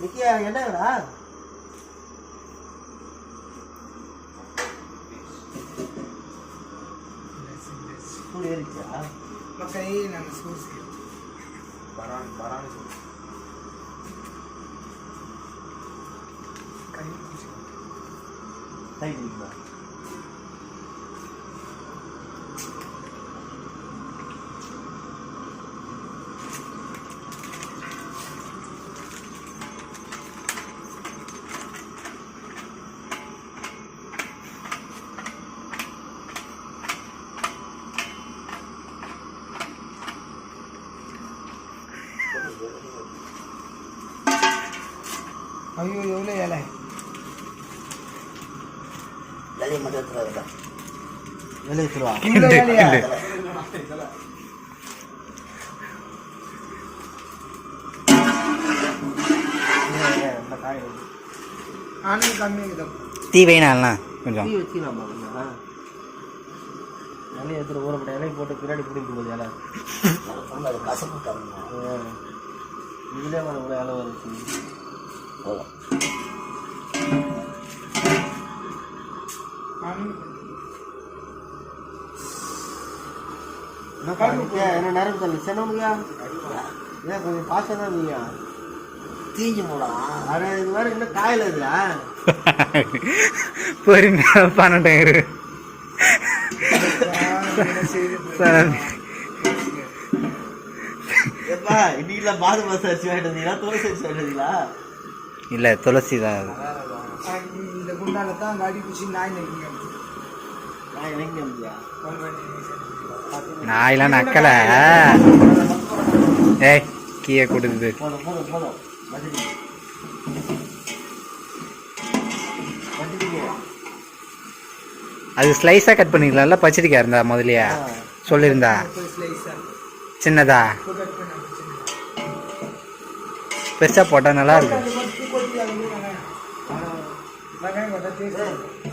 நிக்கியா என்னடா சூடு ஏறிச்சா மக்களே நாங்கள் சூடு செய்யணும் பரான் பரான் கை பூச்சி கை பிடிக்குமா ஐயோ எவ்வளோ இலை வெளியே மட்டும் எடுத்துருவாங்க வெளியே எடுத்துருவா இவ்வளோ இலையா ஆனது கம்மியாக தீ வைனாலாம் கொஞ்சம். தீ வச்சுக்கலாமா இலையை எடுத்துட்டு ஊறப்பட்ட இலையை போட்டு பின்னாடி பிடிக்கும் போது இலை. அது கசப்பு இதுலேயே வர கூட இலை வருது. பண்ணிட்டியா என்ன நேரம் தள்ளி? சென்னமுடியா ஏன் கொஞ்சம் பாசம் தான் நீயா தீஞ்சு போடா. அட இது மாதிரி இன்னும் காயில இதுடா பொறுமையாக பண்ணட்டும் இரு. எப்பா இன்னைக்கு பாது மாசம் அரிசி வாங்கிட்டு வந்தீங்களா துளசி அரிசி வாங்கிட்டு வந்தீங்களா இல்லை துளசி தான் அது. இந்த குண்டால தான் காடி பூச்சி நாய் நாயெல்லாம் நக்கலை. ஏய் கீயை கொடுக்குது அது ஸ்லைஸாக கட் பண்ணிக்கலாம்ல? பச்சடிக்காய் இருந்தா முதலியா சொல்லியிருந்தா சின்னதா. பெருசாக போட்டால் நல்லா இருக்கும்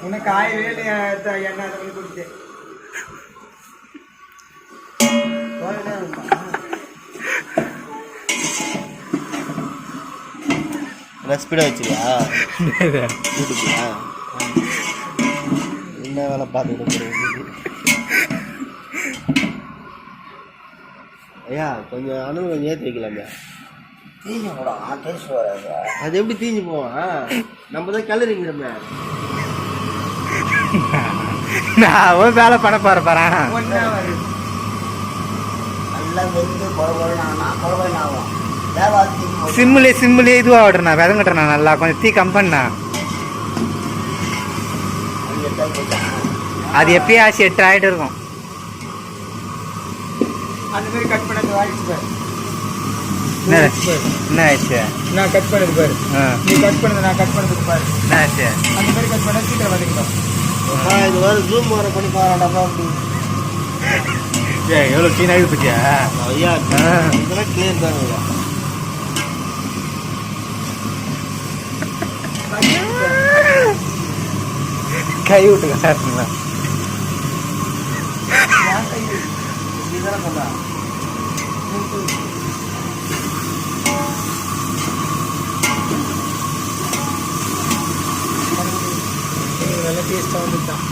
உனக்கு த- எண்ணெய் ரெஸ்பீடாக வச்சுக்கியா வீட்டுக்குயா? என்ன வேலை பார்த்துக்கிட்டு போகிறீங்க ஐயா கொஞ்சம் கொஞ்சம் ஏற்றி வைக்கலாமே தீஞ்சு போடும் டேஸ்ட் வராது அது எப்படி தீஞ்சு போவான் நம்ம தான் கிளறிங்கிறோமே நான் வேலை பண்ண போற வருது நல்லா வெந்து குழகுழனா குழகுழனா ஆகும். சிம்மிலே சிம்மிலே இதுவாக விடுறேண்ணா விதங்கட்டுறேண்ணா நல்லா. கொஞ்சம் தீ கம்பண்ணா அது எப்பயே ஆச்சு எட்டு ஆகிட்டு இருக்கும். அந்த மாதிரி கட் பண்ணது வாய்ஸ் பாரு என்ன என்ன ஆச்சு? நான் கட் பண்ணது பாரு. நீ கட் பண்ணது நான் கட் பண்ணதுக்கு பாரு. என்ன ஆச்சு? அந்த மாதிரி கட் பண்ணா சீக்கிரம் வதக்கிடும் இது வர ஜூம் வர பண்ணி பாருடாப்பா அப்படி. ஏ எவ்வளோ க்ளீனாக ஐயா. இதெல்லாம் ஐயா. கை விட்டு காட்டுங்களா நீ தானே நல்ல டேஸ்ட்டாக வந்துட்டான்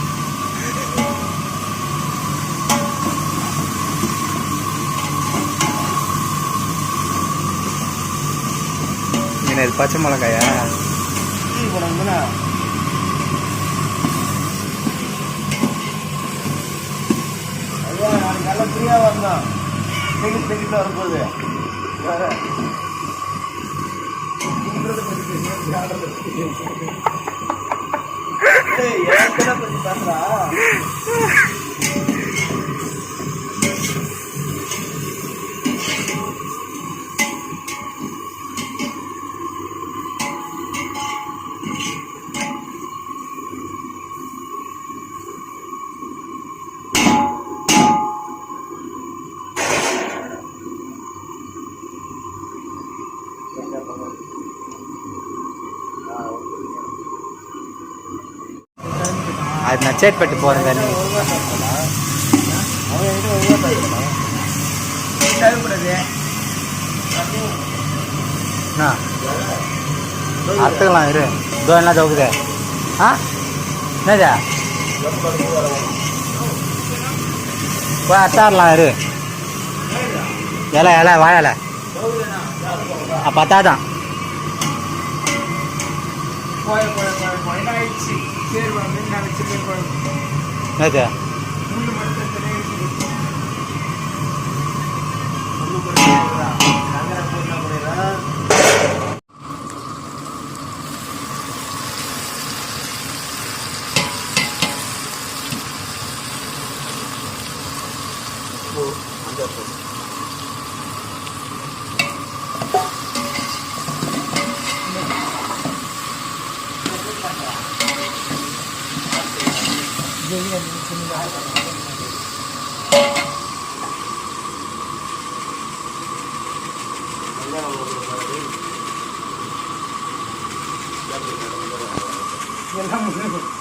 என்ன இது பச்சை மிளகாயா போடாங்கண்ணா ஐயா நாளைக்கு நல்லா ஃப்ரீயாக வரணும் டிக்கெட் டிக்கெட் வரும்போது வேற ஏற்கனவே பத்தி பேசுறா? அது நச்சேட்பட்டு போகிறேன் தண்ணி. அத்துக்கலாம் என்ன இரு. இதோ என்ன தோக்குது ஆ? என்னது? போய் அத்தாரலாம் இரு. இலை இலை வாழை இலை. பத்தாதான் போய் போய் போய் போய. என்ன ஆயிடுச்சு போட்டுனா போயிடுறா. சங்கரா போட்டுருக்காரு. எல்லாம்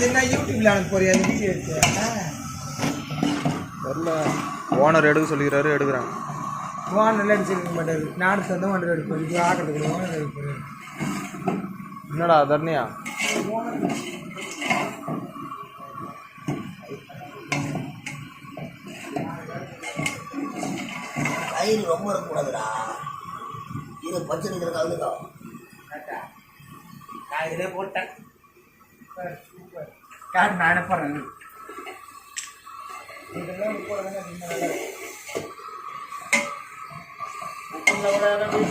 இது என்ன யூடியூப்ல அனுப்ப போறியா? நிச்சயம் எடுத்து. தெரில ஓனர் எடுக்க சொல்லிக்கிறாரு எடுக்கிறேன். ஓனர் அடிச்சிருக்க மாட்டாரு. நாடு சொந்த ஓனர் எடுப்பாரு இது ஆக்கிறதுக்கு ஓனர் எடுப்பாரு என்னடா தர்ணியா? கயிறு ரொம்ப இருக்கக்கூடாதுடா இது பச்சை நிற்கிற கலந்துக்கோ. நான் இதிலே போட்டேன். காட்டு நான் அனுப்புறேன் இதெல்லாம் போடுறதுன்னா ரொம்ப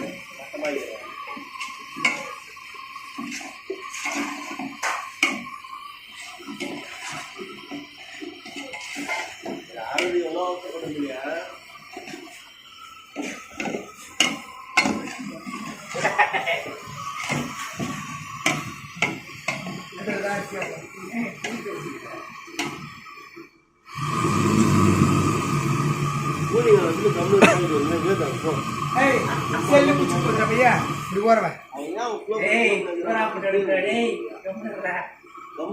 கேடு இது எப்படி இது முடியாது இந்த ஆங்கில போடுறீங்க பத்தே முக்கால் முக்கால் டகரா வருது அடியில் இல்லை யாரும் எவ்வளோ அவசரப்படுறீங்க கூலிங்க வந்து கம்மி இருக்கும் ஏய் செல்லு பிடிச்சி போடுற பையா இப்படி போறவன் அவங்க ஏய் இவரா போட்டு எடுக்கிற டேய் கம்முடா கம்மி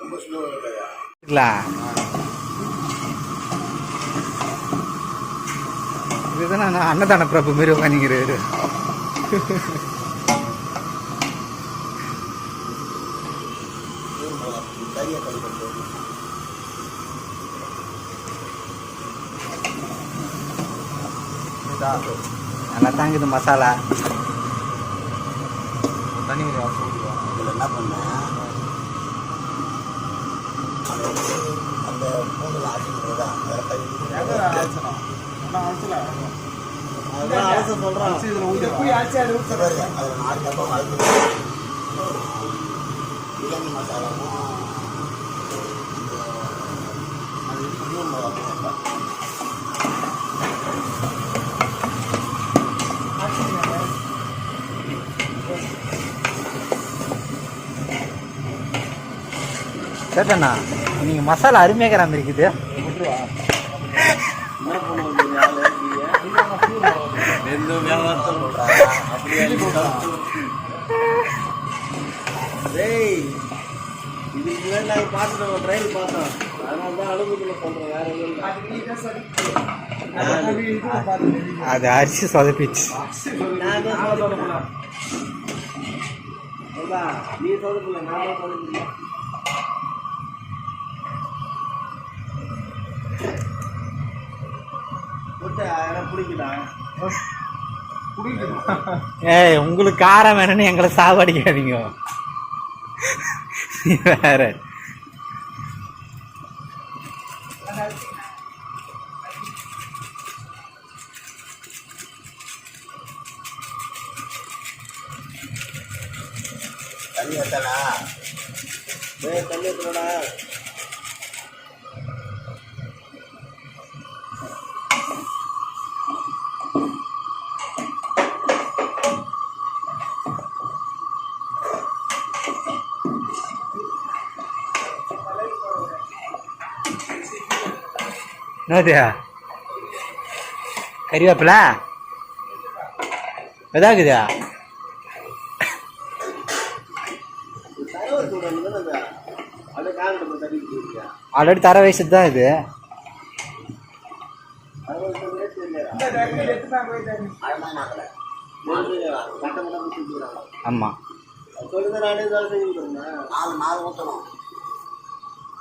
ரொம்ப இதுதான் நான் அன்னதான பிரபு மாரி உட்காந்துங்கிறாரு நல்லா தாங்குது மசாலா ஊற்றுவா இதில் என்ன பண்ணேன் அந்த பூண்டில் ஆட்டிக்கிறதா வேற கை எங்கே அழைச்சனா ஒன்றும் அழைச்சல அது அதான் அரசு சொல்றான் இதை போய் அரைச்சி அதை ஊத்துறது. சேட்டண்ணா நீங்கள் மசாலா அருமையாக கிராம இருக்குது இதுக்கு முன்னாடி நாங்க பார்த்துட்டோம் ட்ரையல் பார்த்தோம். அதனால தான் அனுபவத்தில் சொல்றோம் வேற எதுவும் இல்லை. அது அரிசி சொதப்பிச்சு. நீ சொல்லல நான் தான் ஏய் உங்களுக்கு காரம் வேணும்னு எங்களை சாவடிக்காதீங்க. வேற. தண்ணி வச்சாடா டேய் தண்ணி ஊத்துறடா என்னது? கறிவேப்பில? எதாக்குதா ஆல்ரெடி தர வயசு தான் இது ஆமாம்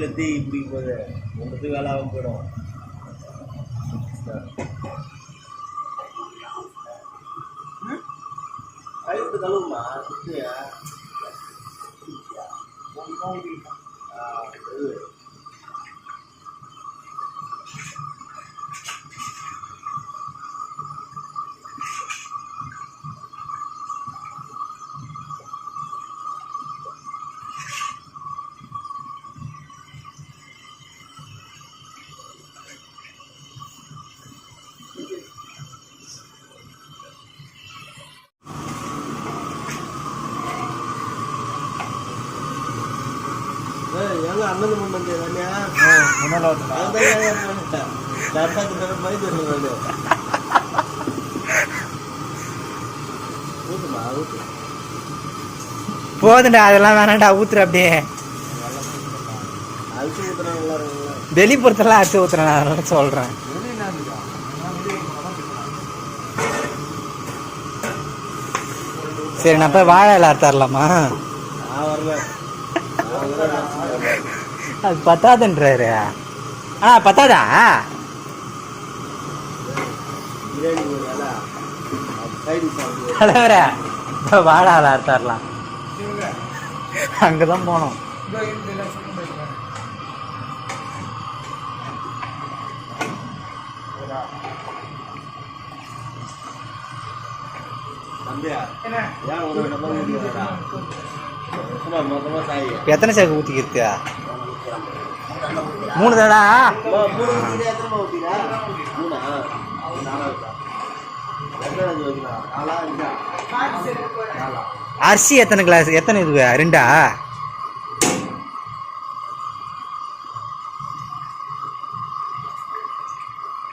நானே தீ பிடிக்க போகுது. உங்களுக்கு வேலை ஆகும் போயிடும். கழுவிட்டு கழுவுமா சுத்தியா எங்க அண்ணன் கொண்டு வந்து தானியா முன்னால போதுண்டா அதெல்லாம் வேணாம்டா ஊத்துற அப்படியே. அரிசி ஊத்துனா வெளிப்புறத்தெல்லாம் ஊத்துறேன் நான் அதனால சொல்கிறேன் சரி நான் போய் வாழை இலை தரலாமா நான் வரல நான் வரல அரிசி வரல. அது பத்தாதுன்றாரு. ஆ பத்தாதா? பிரியாணி ஒரு வேலை சைடு தலைவர அங்கே தான் போனோம். எத்தனை சேக்கு ஊற்றிக்கிறது மூணு தானா? அரிசி எத்தனை கிளாஸ் எத்தனை இது ரெண்டா?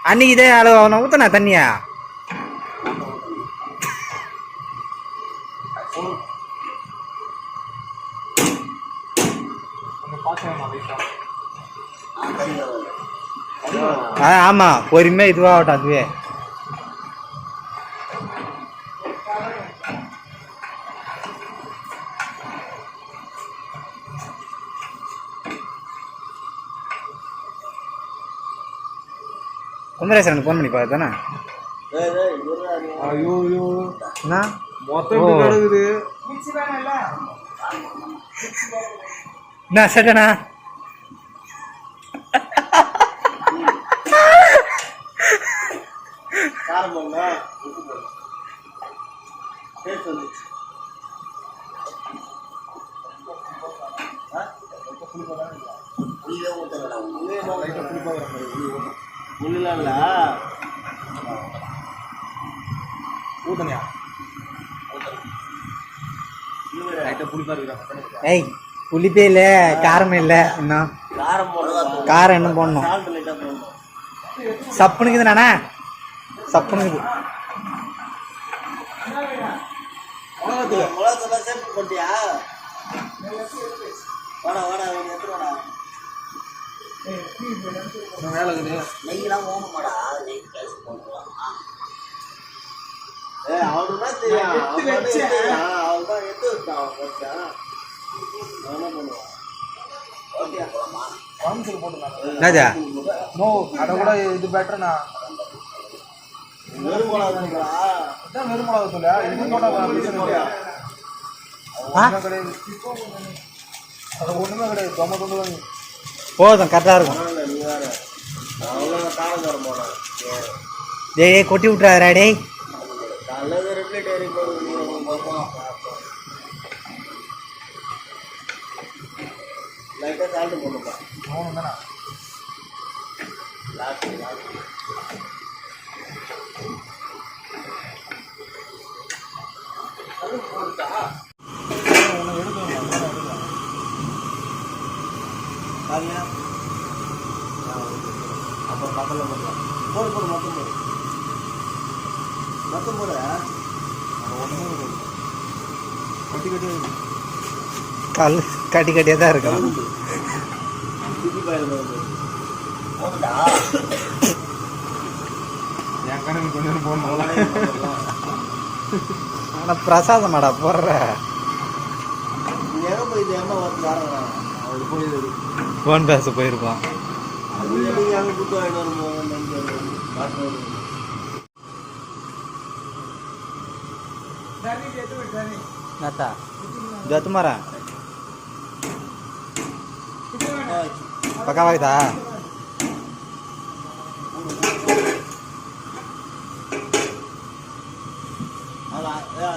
அன்னைக்கு இதே அளவு அவனை ஊத்தனா தண்ணியா? ஆ ஆமாம் பொறுமையாக இதுவாகட்டும் அதுவே குமரேசன் ஃபோன் பண்ணி பார்த்து தானே டேய், டேய், இருடா நீ. ஐயோ ஐயோ என்ன மொத்தம். கிடக்குது என்ன சட்டனா? காரம் போடணுமா? உப்பு போடணும். taste வந்துச்சு. ஆ? புளியே ஊத்தலடா. புளியே ஊத்தல. புளிலாம் இல்ல. ஊத்தனியா இவரு லைட்டாக புளிப்பா இருக்குதா ஏய் புளிப்பே இல்லை காரமே இல்லை இன்னும் காரம். காரம் இன்னும் போடணும் salt light வாடா. வேலை இருக்குது நெய்யெல்லாம் ஓமமாடா, நெய் காசு. ஏய், அவனுக்கு தான் தெரியும். அவன் தான் எடுத்து வச்சான், அவன் வச்சான். என்ன பண்ணுவான்? ஓகே. போட்டுருந்தாங்க நோ அதை கூட இது பெட்டர்ண்ணா வெறும் மிளகா தானுங்களா? இதான் வெறும் மிளகா தூள் இது போட்டா பிரச்சனை இல்லையா ஆ? ஒன்றுமே கிடையாது அது ஒன்றுமே கிடையாது தொம்ப தொண்டு தான் போதும் கரெக்டாக இருக்கும் நீ வேற. அவ்வளோ காரக்காரம் போனான். டேய் கொட்டி விட்றாரா டேய் இது ரெப்ளேட் ஏறி போகுது, நீ உங்க பாப்போம். லைட்டா salt போட்டுப்பா. அவனு தானே last, last. அப்புறம் பக்கத்தில் போடலாம். போடு போடு மொத்தம் போடு மொத்தம் போடு கட்டி கட்டி கல் கட்டி கட்டியாக தான் இருக்கும் என் கணக்கு கொஞ்சம் போடணும் ஆனால் பிரசாதமாடா போடுற. நீ எங்க போய் இது எண்ணெய் வந்து காரங்கடா அது போயிடுது ஃபோன் பேச போயிருப்பான் அது நீங்க அங்க புட்டு வாங்கிட்டு வரும்போது நன்றி காசு வருது. தண்ணி எடுத்து விடு, தண்ணி நாத்தா ஜத்துமாரா இது வேணும். பக்காவாகுதா அது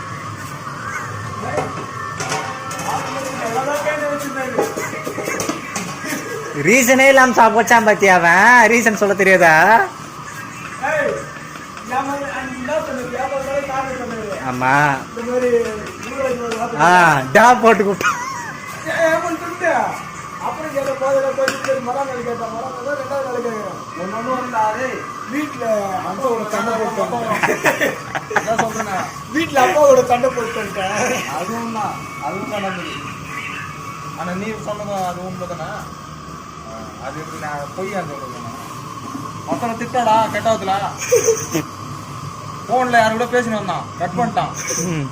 ரீசனே இல்லாம சாப்பிட்டான் பாத்தியா அவன்? ரீசன் சொல்ல தெரியாதா. ஆமா. ஆ டா போட்டு கூப்பிட்டான். வீட்டுல அப்பாவோட சண்டை போட்டு. அதுவும் தான் அதுவும் ஆனால் நீ சொன்னதும் அது உண்மை தானே அது எப்படி நான் பொய்யா சொல்கிறேன் மொத்தம் திட்டாடா கெட்டாவதுல ஃபோனில் யாரு கூட பேசினு வந்தான் கட் பண்ணிட்டான். ம்.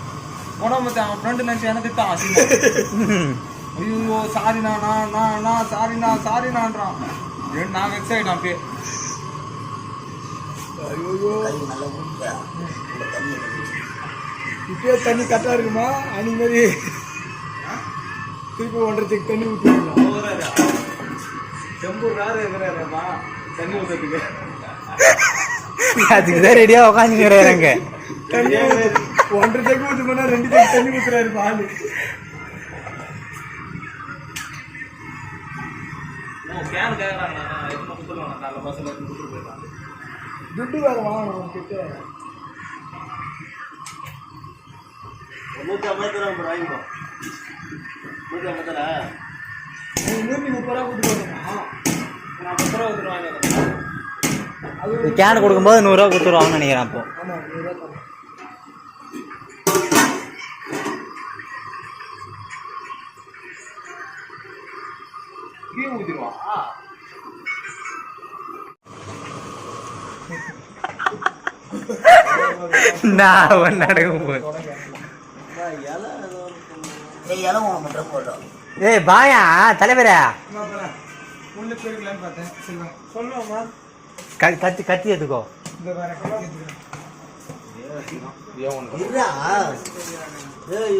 போனா மத்த அவன் ஃப்ரெண்டு நினச்சி என்ன திட்டான். ஐயோ சாரிண்ணா நான் நான் நான் சாரிண்ணா சாரிண்ணான்றான் வெக்ஸ் ஆகிட்டான் அப்படியே. இப்பயே தண்ணி கரெக்டா இருக்குமா? அன்னைக்கு மாதிரி திருப்பி ஒன்றரைக்கு தண்ணி ஊற்றிடலாம் செம்பு வேறு இருக்கிறாரேம்மா தண்ணி ஊற்றுறதுக்கு அதுக்கு தான் ரெடியா ஊத்து- ஒன்றரை தண்ணி ஊற்றி போனா ரெண்டு தண்ணி தண்ணி ஊத்துறாரு பாலு. துட்டு வேற வாங்கணும் அவன்கிட்ட நூற்றி ஐம்பது ரூபா வாங்கிக்கோ நூற்றி ஐம்பது நூற்றி முப்பது ரூபா ரூபா கேன் கொடுக்கும்போது நூறுரூவா கொடுத்துருவாங்கன்னு நினைக்கிறேன் அப்போ. நான் நடக்கும் போது இலை ஏதோ ஏய் பாயா தலைவரே. உள்ள போயிருக்கலான்னு பார்த்தேன். சரிவா. சொல்லுவோம்மா. க கத்தி கத்தி எடுத்துக்கோ. இந்த வேற ஒன்று இருடா. ஏய்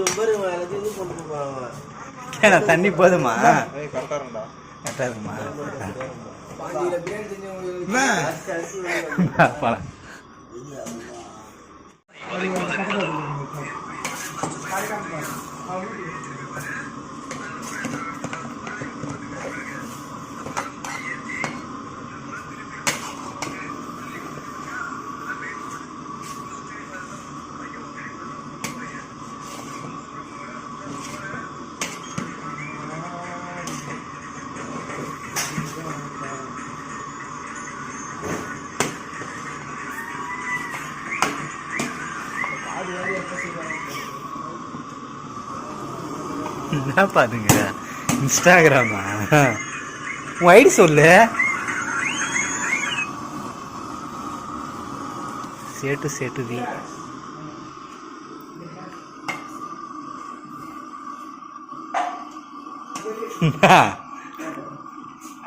இவன் என்ன பாருங்க இன்ஸ்டாகிராமா? உன் ஐடி சொல்லு. சேட்டு சேட்டு வி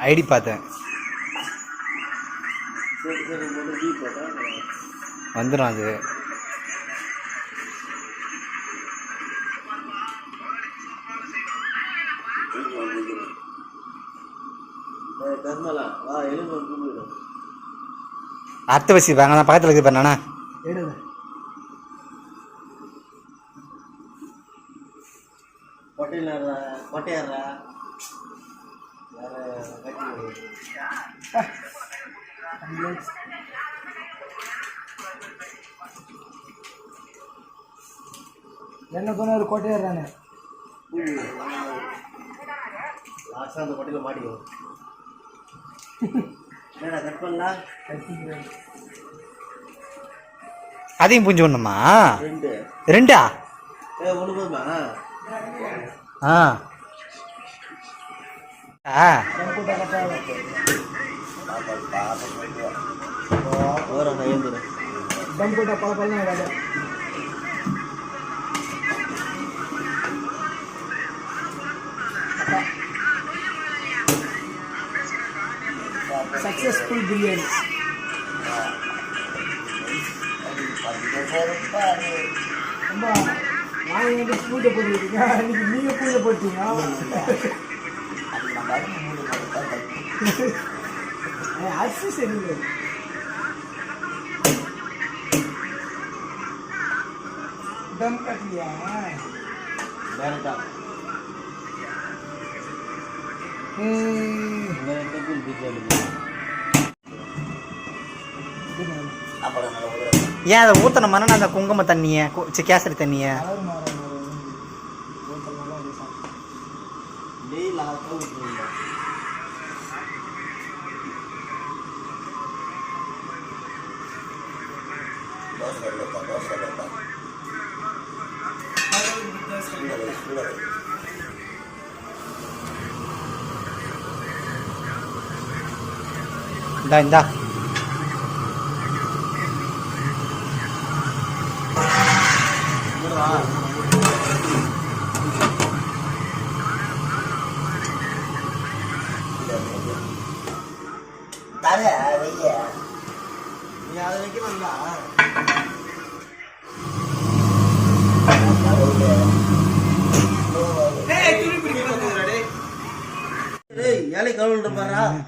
ஐடி பார்த்தேன். வந்துடும் அது. அடுத்த வசி வாங்க நான் பக்கத்தில் இருக்குது பண்ணாண்ணா. என்ன சொன்னாரு கோட்டையாடுறானே லாஸ்ட்டாக அந்த கொட்டையில் மாட்டிக்கும் என்னடா கட் பண்ணலாம்? அதையும் புரிஞ்சு ஒண்ணுமா ரெண்டு. ஆ. ஆ. கூட்ட கட்டாத ரொம்ப நான் எங்க பூஜை போட்டுருக்கீங்க இன்னைக்கு நீங்க பூஜை போட்டீங்க அரிசி சரியில்லை தம் கட்டலையா டேரக்டா ஏய், இந்த டெம்பிள் ஏன் அதை ஊற்றணுமாண்ணா அந்த குங்கும தண்ணியை கேசரி தண்ணியை? இந்தா இந்தா.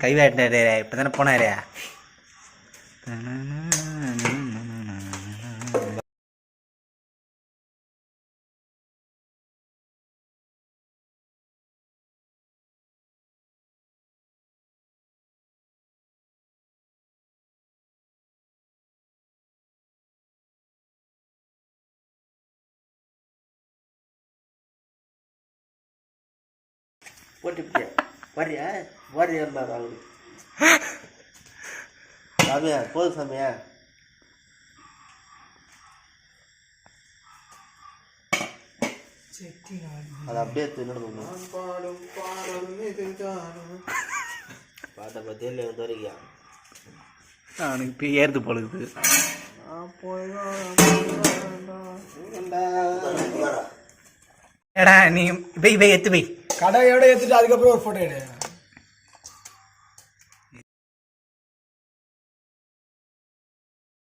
கை கைவாட்டினாரு இப்போ தானே போனாரு. போட்டுப்பிட்டியா வர்றியா? வரியா வரியாருந்தார் அவரு சாமியா போதும் சாமியா. அதை அப்படியே தின்னு பாடும் பாடலும் இதுதானும் பாட்டை பற்றியே இல்லை வந்து வரைக்கும் அவனுக்கு இப்போ ஏறுது பொழுது ஏடா நீ போய் போய் எத்து போய் கடையோட எடுத்துட்டு அதுக்கப்புறம் ஒரு போட்டோ எடு.